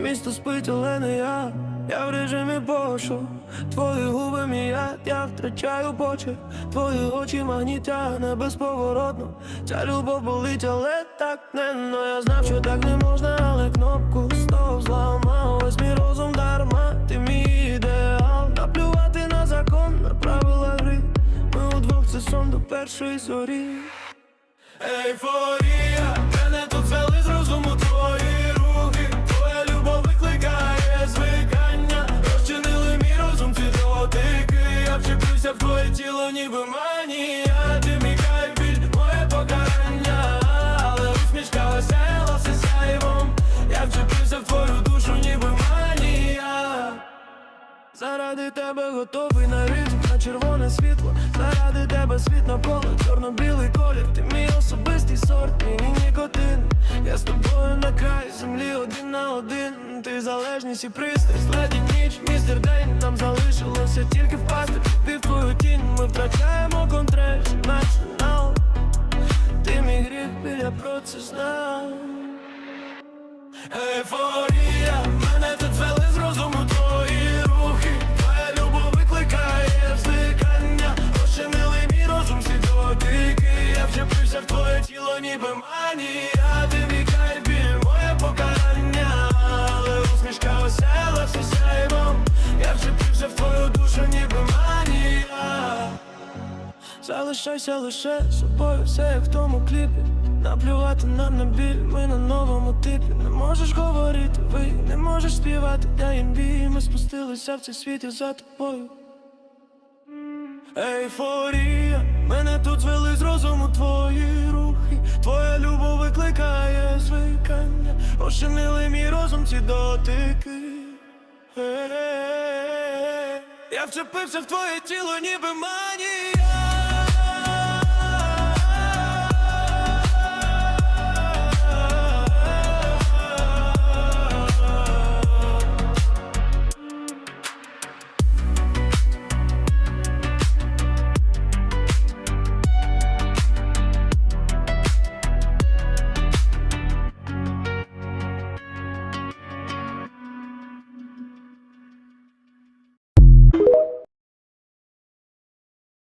Місто спить, але не я, я в режимі пошу Твої губи мій яд, я втрачаю почек Твої очі магнітя не безповоротно. Ця любов болить, але так не но Я знав, що так не можна, але кнопку стоп зламав. Ось мій розум дарма, ти мій ідеал. Наплювати на закон, на правила гри. Ми удвох це сон до першої зорі. Ейфорія, тіло, ніби манія Ти мій біль, моє покарання. Але усмішка весела, все сяйвом. Я вчепився в твою душу, ніби манія. Заради тебе готовий на ритм, на червоне світло. Заради тебе світ на поле, чорно-білий колір. Ти мій особистий сорт, мені нікотин залежність і пристрасть, леді ніч, містер день Нам залишилося тільки впасти. Під твою тінь ми втрачаємо контроль Наш фінал Ти мій гріх, біля про це знав Ейфорія, мене тут звели з розуму твої рухи. Твоя любов викликає зникання Розчинили мій розум всі дотики. Я вчепився в твоє тіло, ніби манія Залишайся лише собою, все як в тому кліпі. Наплювати нам на біль, ми на новому типі. Не можеш говорити, ви не можеш співати, я імбі Ми спустилися в цей світ і за тобою. Ейфорія, мене тут звели з розуму твої рухи. Твоя любов викликає звикання. Розчинили мій розум ці дотики. Е-е-е. Я вчепився в твоє тіло, ніби манія